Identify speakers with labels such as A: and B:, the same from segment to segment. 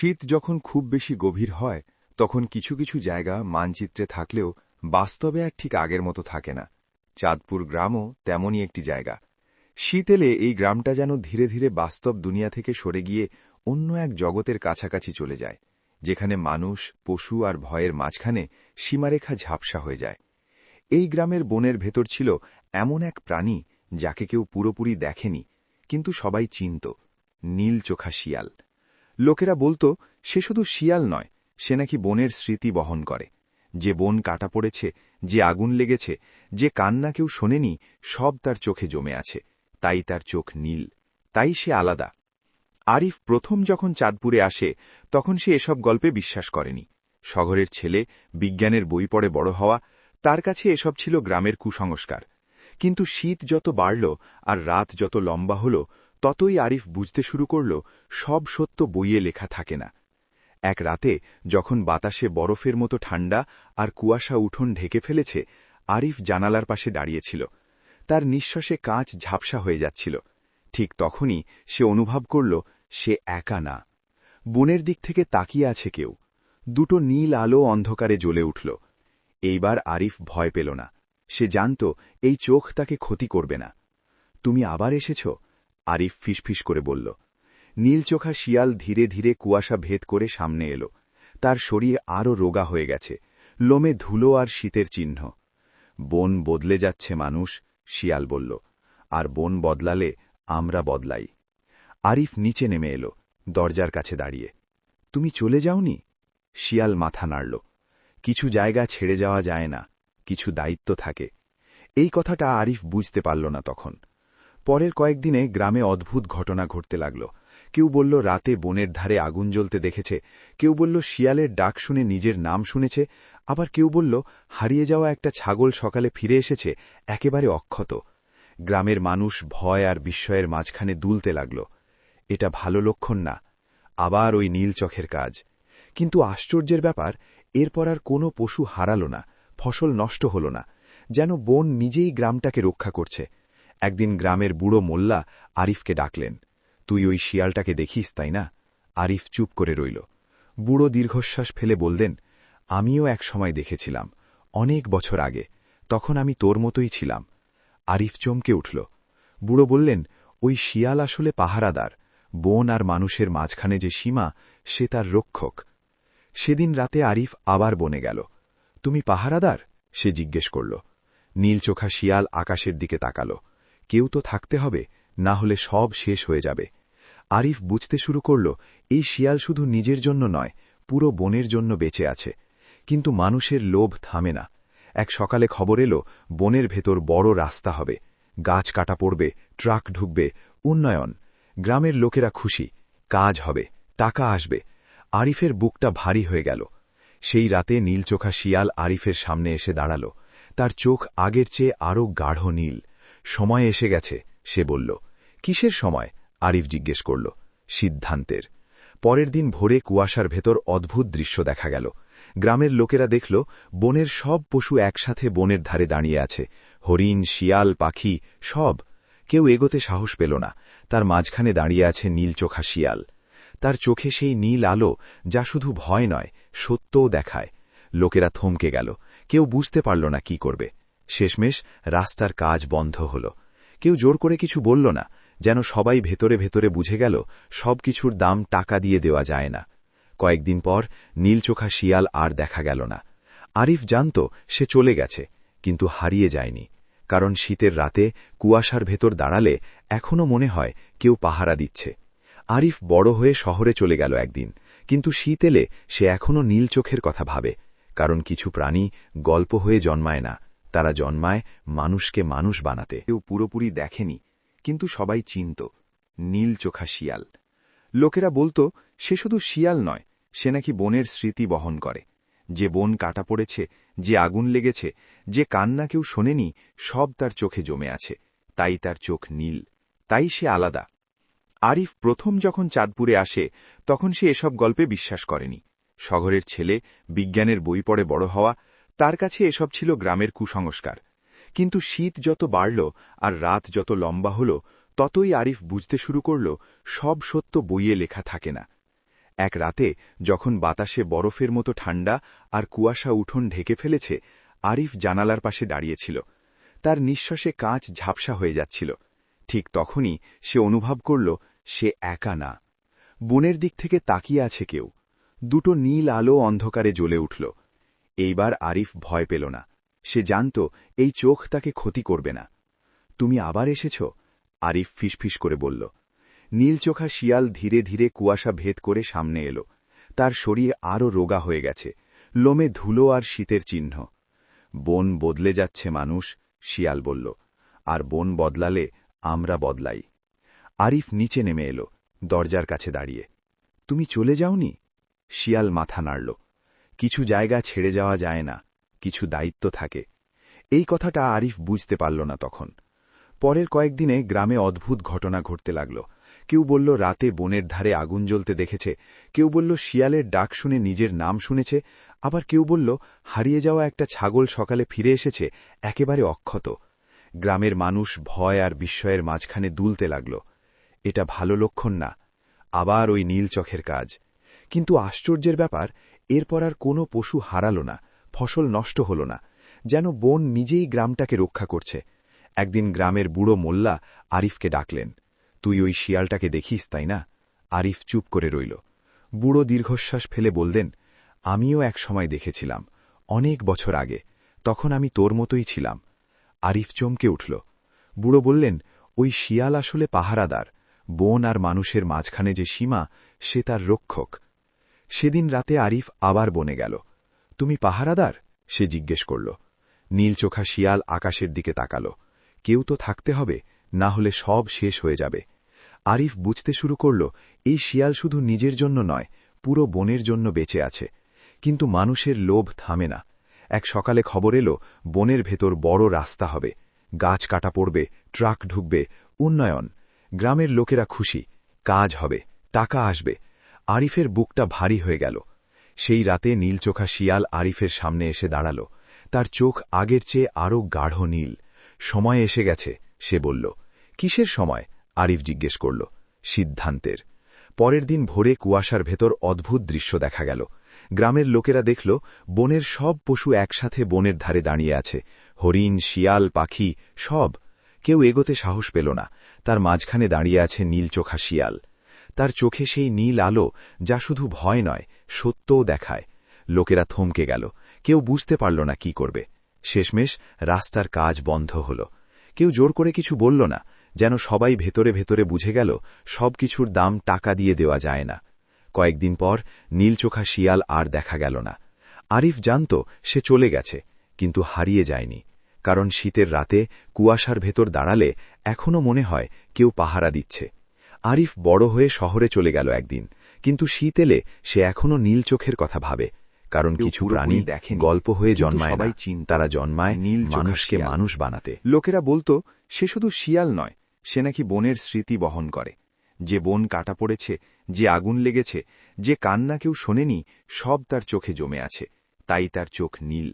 A: শীত যখন খুব বেশি গভীর হয়, তখন কিছু কিছু জায়গা মানচিত্রে থাকলেও বাস্তবে আর ঠিক আগের মতো থাকে না। চাঁদপুর গ্রামও তেমনই একটি জায়গা। শীত এলে এই গ্রামটা যেন ধীরে ধীরে বাস্তব দুনিয়া থেকে সরে গিয়ে অন্য এক জগতের কাছাকাছি চলে যায়, যেখানে মানুষ, পশু আর ভয়ের মাঝখানে সীমারেখা ঝাপসা হয়ে যায়। এই গ্রামের বনের ভেতর ছিল এমন এক প্রাণী যাকে কেউ পুরোপুরি দেখেনি, কিন্তু সবাই চিনত, নীল চোখা শিয়াল। লোকেরা বলতো, সে শুধু শিয়াল নয়, সে নাকি বনের স্মৃতি বহন করে। যে বন কাটা পড়েছে, যে আগুন লেগেছে, যে কান্না কেউ শোনেনি, সব তার চোখে জমে আছে। তাই তার চোখ নীল, তাই সে আলাদা। আরিফ প্রথম যখন চাঁদপুরে আসে, তখন সে এসব গল্পে বিশ্বাস করেনি। শহরের ছেলে, বিজ্ঞানের বই পড়ে বড় হওয়া, তার কাছে এসব ছিল গ্রামের কুসংস্কার। কিন্তু শীত যত বাড়ল আর রাত যত লম্বা হল ততই আরিফ বুঝতে শুরু করল, সব সত্য বইয়ে লেখা থাকে না। এক রাতে, যখন বাতাসে বরফের মতো ঠান্ডা আর কুয়াশা উঠোন ঢেকে ফেলেছে, আরিফ জানালার পাশে দাঁড়িয়েছিল। তার নিঃশ্বাসে কাঁচ ঝাপসা হয়ে যাচ্ছিল। ঠিক তখনই সে অনুভব করল, সে একা না। বনের দিক থেকে তাকিয়ে আছে কেউ। দুটো নীল আলো অন্ধকারে জ্বলে উঠল। এইবার আরিফ ভয় পেল না। সে জানত, এই চোখ তাকে ক্ষতি করবে না। তুমি আবার এসেছ? আরিফ ফিসফিস করে বলল নীলচোখা শিয়াল ধীরে ধীরে কুয়াশা ভেদ করে সামনে এলো। তার শরীর আরও রোগা হয়ে গেছে, লোমে ধুলো আর শীতের চিহ্ন। বন বদলে যাচ্ছে মানুষ, শিয়াল বলল, আর বন বদলালে আমরা বদলাই। আরিফ নিচে নেমে এলো, দরজার কাছে দাঁড়িয়ে। তুমি চলে যাওনি? শিয়াল মাথা নাড়ল। কিছু জায়গা ছেড়ে যাওয়া যায় না, কিছু দায়িত্ব থাকে। এই কথাটা আরিফ বুঝতে পারল না তখন। পরের কয়েকদিনে গ্রামে অদ্ভুত ঘটনা ঘটতে লাগল। কেউ বলল, রাতে বনের ধারে আগুন জ্বলতে দেখেছে। কেউ বলল, শিয়ালের ডাক শুনে নিজের নাম শুনেছে। আবার কেউ বলল, হারিয়ে যাওয়া একটা ছাগল সকালে ফিরে এসেছে, একেবারে অক্ষত। গ্রামের মানুষ ভয় আর বিস্ময়ের মাঝখানে দুলতে লাগল। এটা ভালো লক্ষণ না, আবার ওই নীল চোখের কাজ। কিন্তু আশ্চর্যের ব্যাপার, এরপর আর কোনো পশু হারাল না, ফসল নষ্ট হল না, যেন বন নিজেই গ্রামটাকে রক্ষা করছে। একদিন গ্রামের বুড়ো মোল্লা আরিফকে ডাকলেন। তুই ওই শিয়ালটাকে দেখিস, তাই না? আরিফ চুপ করে রইল। বুড়ো দীর্ঘশ্বাস ফেলে বললেন, আমিও এক সময় দেখেছিলাম, অনেক বছর আগে। তখন আমি তোর মতোই ছিলাম। আরিফ চমকে উঠল। বুড়ো বললেন, ওই শিয়াল আসলে পাহারাদার। বন আর মানুষের মাঝখানে যে সীমা, সে তার রক্ষক। সেদিন রাতে আরিফ আবার বনে গেল। তুমি পাহারাদার? সে জিজ্ঞেস করল। নীলচোখা শিয়াল আকাশের দিকে তাকাল। কেউ তো থাকতে হবে, না হলে সব শেষ হয়ে যাবে। আরিফ বুঝতে শুরু করল, এই শিয়াল শুধু নিজের জন্য নয়, পুরো বনের জন্য বেঁচে আছে। কিন্তু মানুষের লোভ থামে না। এক সকালে খবর এলো, বনের ভেতর বড় রাস্তা হবে। গাছ কাটা পড়বে, ট্রাক ঢুকবে, উন্নয়ন। গ্রামের লোকেরা খুশি, কাজ হবে, টাকা আসবে। আরিফের বুকটা ভারী হয়ে গেল। সেই রাতে নীলচোখা শিয়াল আরিফের সামনে এসে দাঁড়াল। তার চোখ আগের চেয়ে আরও গাঢ় নীল। সময় এসে গেছে, সে বলল। কিসের সময়? আরিফ জিজ্ঞেস করল। সিদ্ধান্তের। পরের দিন ভোরে কুয়াশার ভেতর অদ্ভুত দৃশ্য দেখা গেল। গ্রামের লোকেরা দেখল, বনের সব পশু একসাথে বনের ধারে দাঁড়িয়ে আছে। হরিণ, শিয়াল, পাখি, সব। কেউ এগোতে সাহস পেল না। তার মাঝখানে দাঁড়িয়ে আছে নীলচোখা শিয়াল। তার চোখে সেই নীল আলো যা শুধু ভয় নয়, সত্যও দেখায়। লোকেরা থমকে গেল। কেউ বুঝতে পারল না কি করবে। শেষমেশ রাস্তার কাজ বন্ধ হল। কেউ জোর করে কিছু বলল না, যেন সবাই ভেতরে ভেতরে বুঝে গেল সবকিছুর দাম টাকা দিয়ে দেওয়া যায় না। কয়েকদিন পর নীলচোখা শিয়াল আর দেখা গেল না। আরিফ জানত সে চলে গেছে, কিন্তু হারিয়ে যায়নি, কারণ শীতের রাতে কুয়াশার ভেতর দাঁড়ালে এখনও মনে হয় কেউ পাহারা দিচ্ছে। আরিফ বড় হয়ে শহরে চলে গেল একদিন, কিন্তু শীত এলে সে এখনও নীল চোখের কথা ভাবে, কারণ কিছু প্রাণী গল্প হয়ে জন্মায় না। তারা জন্মায় মানুষকে মানুষ বানাতে। কেউ পুরোপুরি দেখেনি, কিন্তু সবাই চিনত, নীল চোখা শিয়াল। লোকেরা বলতো, সে শুধু শিয়াল নয়, সে নাকি বনের স্মৃতি বহন করে। যে বন কাটা পড়েছে, যে আগুন লেগেছে, যে কান্না কেউ শোনেনি, সব তার চোখে জমে আছে। তাই তার চোখ নীল, তাই সে আলাদা। আরিফ প্রথম যখন চাঁদপুরে আসে, তখন সে এসব গল্পে বিশ্বাস করেনি। শহরের ছেলে বিজ্ঞানের বই পড়ে বড় হওয়া তার কাছে এসব ছিল গ্রামের কুসংস্কার। কিন্তু শীত যত বাড়ল আর রাত যত লম্বা হল, ততই আরিফ বুঝতে শুরু করল, সব সত্য বইয়ে লেখা থাকে না। এক রাতে যখন বাতাসে বরফের মতো ঠান্ডা আর কুয়াশা উঠোন ঢেকে ফেলেছে, আরিফ জানালার পাশে দাঁড়িয়েছিল। তার নিঃশ্বাসে কাঁচ ঝাপসা হয়ে যাচ্ছিল। ঠিক তখনই সে অনুভব করল, সে একা না। বনের দিক থেকে তাকিয়ে আছে কেউ। দুটো নীল আলো অন্ধকারে জ্বলে উঠল। এইবার আরিফ ভয় পেল না। সে জানত, এই চোখ তাকে ক্ষতি করবে না। তুমি আবার এসেছ? আরিফ ফিসফিস করে বলল। নীলচোখা শিয়াল ধীরে ধীরে কুয়াশা ভেদ করে সামনে এলো। তার শরীর আরও রোগা হয়ে গেছে। লোমে ধুলো আর শীতের চিহ্ন। বন বদলে যাচ্ছে মানুষ শিয়াল বলল। আর বন বদলালে আমরা বদলাই। আরিফ নিচে নেমে এলো, দরজার কাছে দাঁড়িয়ে। তুমি চলে যাওনি? শিয়াল মাথা নাড়ল। কিছু জায়গা ছেড়ে যাওয়া যায় না, কিছু দায়িত্ব থাকে। এই কথাটা আরিফ বুঝতে পারল না তখন। পরের কয়েকদিনে গ্রামে অদ্ভুত ঘটনা ঘটতে লাগল। কেউ বলল, রাতে বনের ধারে আগুন জ্বলতে দেখেছে। কেউ বলল, শিয়ালের ডাক শুনে নিজের নাম শুনেছে। আবার কেউ বলল, হারিয়ে যাওয়া একটা ছাগল সকালে ফিরে এসেছে, একেবারে অক্ষত। গ্রামের মানুষ ভয় আর বিস্ময়ের মাঝখানে দুলতে লাগল। এটা ভালো লক্ষণ না, আবার ওই নীল চোখের কাজ। কিন্তু আশ্চর্যের ব্যাপার এরপর আর কোনো পশু হারাল না, ফসল নষ্ট হল না, যেন বন নিজেই গ্রামটাকে রক্ষা করছে। একদিন গ্রামের বুড়ো মোল্লা আরিফকে ডাকলেন, তুই ওই শিয়ালটাকে দেখিস, তাই না? আরিফ চুপ করে রইল। বুড়ো দীর্ঘশ্বাস ফেলে বললেন, আমিও এক সময় দেখেছিলাম, অনেক বছর আগে, তখন আমি তোর মতোই ছিলাম। আরিফ চমকে উঠল। বুড়ো বললেন, ওই শিয়াল আসলে পাহারাদার, বন আর মানুষের মাঝখানে যে সীমা, সে তার রক্ষক। সেদিন রাতে আরিফ আবার বনে গেল। তুমি পাহারাদার? সে জিজ্ঞেস করল। নীলচোখা শিয়াল আকাশের দিকে তাকাল। কেউ তো থাকতে হবে, না হলে সব শেষ হয়ে যাবে। আরিফ বুঝতে শুরু করল, এই শিয়াল শুধু নিজের জন্য নয়, পুরো বনের জন্য বেঁচে আছে। কিন্তু মানুষের লোভ থামে না। এক সকালে খবর এলো, বনের ভেতর বড় রাস্তা হবে। গাছ কাটা পড়বে, ট্রাক ঢুকবে, উন্নয়ন। গ্রামের লোকেরা খুশি। কাজ হবে, টাকা আসবে। আরিফের বুকটা ভারী হয়ে গেল। সেই রাতে নীলচোখা শিয়াল আরিফের সামনে এসে দাঁড়াল। তার চোখ আগের চেয়ে আরও গাঢ় নীল। সময় এসে গেছে, সে বলল। কিসের সময়? আরিফ জিজ্ঞেস করল। সিদ্ধান্তের। পরের দিন ভোরে কুয়াশার ভেতর অদ্ভুত দৃশ্য দেখা গেল। গ্রামের লোকেরা দেখল, বনের সব পশু একসাথে বনের ধারে দাঁড়িয়ে আছে। হরিণ, শিয়াল, পাখি, সব। কেউ এগোতে সাহস পেল না। তার মাঝখানে দাঁড়িয়ে আছে নীলচোখা শিয়াল। তার চোখে সেই নীল আলো যা শুধু ভয় নয়, সত্যও দেখায়। লোকেরা থমকে গেল। কেউ বুঝতে পারল না কি করবে। শেষমেশ রাস্তার কাজ বন্ধ হল। কেউ জোর করে কিছু বলল না, যেন সবাই ভেতরে ভেতরে বুঝে গেল সব কিছুর দাম টাকা দিয়ে দেওয়া যায় না। কয়েকদিন পর নীলচোখা শিয়াল আর দেখা গেল না। আরিফ জানত সে চলে গেছে, কিন্তু হারিয়ে যায়নি, কারণ শীতের রাতে কুয়াশার ভেতর দাঁড়ালে এখনও মনে হয় কেউ পাহারা দিচ্ছে। আরিফ বড় হয়ে শহরে চলে গেল একদিন। কিন্তু শীত এলে সে এখনও নীল চোখের কথা ভাবে কারণ কিছু প্রাণী দেখে গল্প হয়ে জন্মায় সবাই তারা জন্মায় নীল মানুষকে মানুষ বানাতে। লোকেরা বলতো সে শুধু শিয়াল নয় সে নাকি বনের স্মৃতি বহন করে। যে বন কাটা পড়েছে যে আগুন লেগেছে যে কান্না কেউ শোনেনি সব তার চোখে জমে আছে। তাই তার চোখ নীল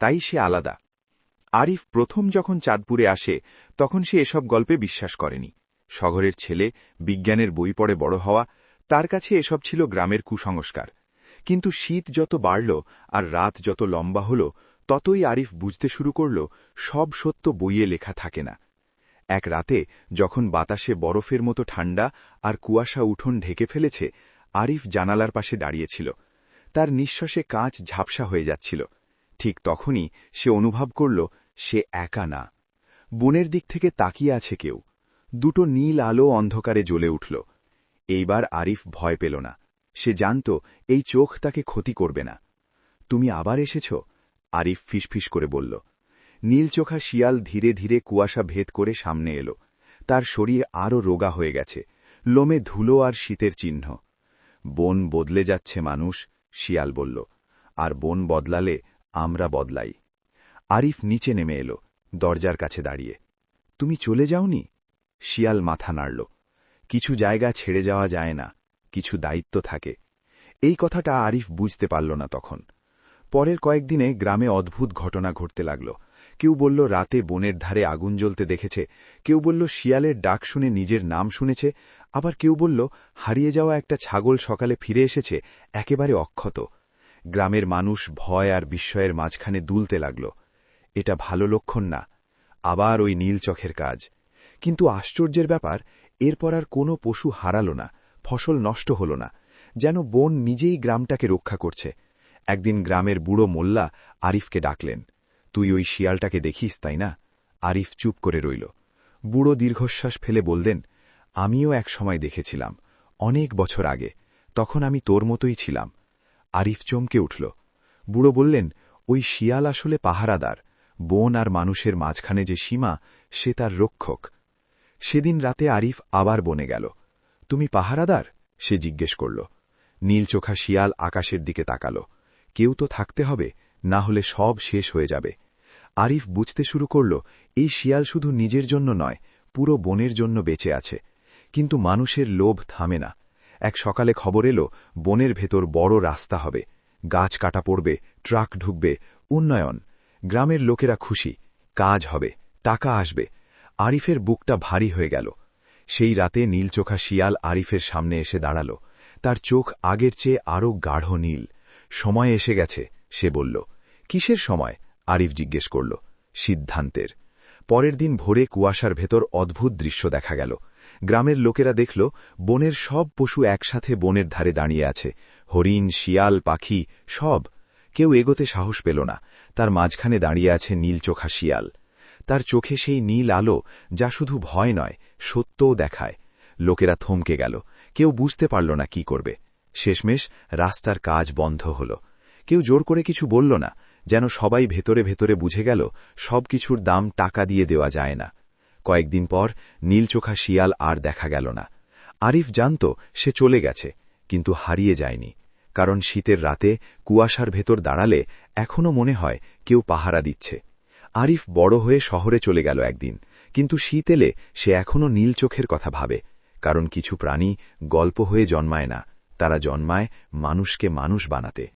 A: তাই সে আলাদা। আরিফ প্রথম যখন চাঁদপুরে আসে তখন সে এসব গল্পে বিশ্বাস করেনি। শহরের ছেলে বিজ্ঞানের বই পড়ে বড় হওয়া, তার কাছে এসব ছিল গ্রামের কুসংস্কার। কিন্তু শীত যত বাড়ল আর রাত যত লম্বা হল, ততই আরিফ বুঝতে শুরু করল, সব সত্য বইয়ে লেখা থাকে না। এক রাতে যখন বাতাসে বরফের মতো ঠান্ডা আর কুয়াশা উঠোন ঢেকে ফেলেছে, আরিফ জানালার পাশে দাঁড়িয়েছিল। তার নিঃশ্বাসে কাঁচ ঝাপসা হয়ে যাচ্ছিল। ঠিক তখনই সে অনুভব করল, সে একা না। বনের দিক থেকে তাকিয়ে আছে কেউ। দুটো নীল আলো অন্ধকারে জ্বলে উঠল। এইবার আরিফ ভয় পেল না। সে জানত, এই চোখ তাকে ক্ষতি করবে না। তুমি আবার এসেছ? আরিফ ফিসফিস করে বলল। নীলচোখা শিয়াল ধীরে ধীরে কুয়াশা ভেদ করে সামনে এলো। তার শরীর আরও রোগা হয়ে গেছে। লোমে ধুলো আর শীতের চিহ্ন। বন বদলে যাচ্ছে মানুষ শিয়াল বলল। আর বন বদলালে আমরা বদলাই। আরিফ নিচে নেমে এলো, দরজার কাছে দাঁড়িয়ে। তুমি চলে যাওনি? শিয়াল মাথা নাড়ল। কিছু জায়গা ছেড়ে যাওয়া যায় না, কিছু দায়িত্ব থাকে। এই কথাটা আরিফ বুঝতে পারল না তখন। পরের কয়েকদিনে গ্রামে অদ্ভুত ঘটনা ঘটতে লাগল। কেউ বলল, রাতে বনের ধারে আগুন জ্বলতে দেখেছে। কেউ বলল, শিয়ালের ডাক শুনে নিজের নাম শুনেছে। আবার কেউ বলল, হারিয়ে যাওয়া একটা ছাগল সকালে ফিরে এসেছে, একেবারে অক্ষত। গ্রামের মানুষ ভয় আর বিস্ময়ের মাঝখানে দুলতে লাগল। এটা ভালো লক্ষণ না, আবার ওই নীল চোখের কাজ। কিন্তু আশ্চর্যের ব্যাপার, এরপর আর কোনো পশু হারাল না, ফসল নষ্ট হল না, যেন বন নিজেই গ্রামটাকে রক্ষা করছে। একদিন গ্রামের বুড়ো মোল্লা আরিফকে ডাকলেন, তুই ওই শিয়ালটাকে দেখিস, তাই না? আরিফ চুপ করে রইল। বুড়ো দীর্ঘশ্বাস ফেলে বললেন, আমিও এক সময় দেখেছিলাম, অনেক বছর আগে, তখন আমি তোর মতোই ছিলাম। আরিফ চমকে উঠল। বুড়ো বললেন, ওই শিয়াল আসলে পাহারাদার, বন আর মানুষের মাঝখানে যে সীমা, সে তার রক্ষক। সেদিন রাতে আরিফ আবার বনে গেল। তুমি পাহারাদার? সে জিজ্ঞেস করল। নীলচোখা শিয়াল আকাশের দিকে তাকাল। কেউ তো থাকতে হবে, না হলে সব শেষ হয়ে যাবে। আরিফ বুঝতে শুরু করল, এই শিয়াল শুধু নিজের জন্য নয়, পুরো বনের জন্য বেঁচে আছে। কিন্তু মানুষের লোভ থামে না। এক সকালে খবর এলো, বনের ভেতর বড় রাস্তা হবে। গাছ কাটা পড়বে, ট্রাক ঢুকবে, উন্নয়ন। গ্রামের লোকেরা খুশি। কাজ হবে, টাকা আসবে। আরিফের বুকটা ভারী হয়ে গেল। সেই রাতে নীলচোখা শিয়াল আরিফের সামনে এসে দাঁড়াল। তার চোখ আগের চেয়ে আরও গাঢ় নীল। সময় এসে গেছে, সে বলল। কিসের সময়? আরিফ জিজ্ঞেস করল। সিদ্ধান্তের। পরের দিন ভোরে কুয়াশার ভেতর অদ্ভুত দৃশ্য দেখা গেল। গ্রামের লোকেরা দেখল, বনের সব পশু একসাথে বনের ধারে দাঁড়িয়ে আছে। হরিণ, শিয়াল, পাখি, সব। কেউ এগোতে সাহস পেল না। তার মাঝখানে দাঁড়িয়ে আছে নীলচোখা শিয়াল। তার চোখে সেই নীল আলো যা শুধু ভয় নয়, সত্যও দেখায়। লোকেরা থমকে গেল। কেউ বুঝতে পারল না কি করবে। শেষমেশ রাস্তার কাজ বন্ধ হল। কেউ জোর করে কিছু বলল না, যেন সবাই ভেতরে ভেতরে বুঝে গেল সবকিছুর দাম টাকা দিয়ে দেওয়া যায় না। কয়েকদিন পর নীলচোখা শিয়াল আর দেখা গেল না। আরিফ জানত সে চলে গেছে, কিন্তু হারিয়ে যায়নি, কারণ শীতের রাতে কুয়াশার ভেতর দাঁড়ালে এখনও মনে হয় কেউ পাহারা দিচ্ছে। আরিফ বড় হয়ে শহরে চলে গেল একদিন, কিন্তু শীত এলে সে এখনও নীল চোখের কথা ভাবে, কারণ কিছু প্রাণী গল্প হয়ে জন্মায় না, তারা জন্মায় মানুষকে মানুষ বানাতে।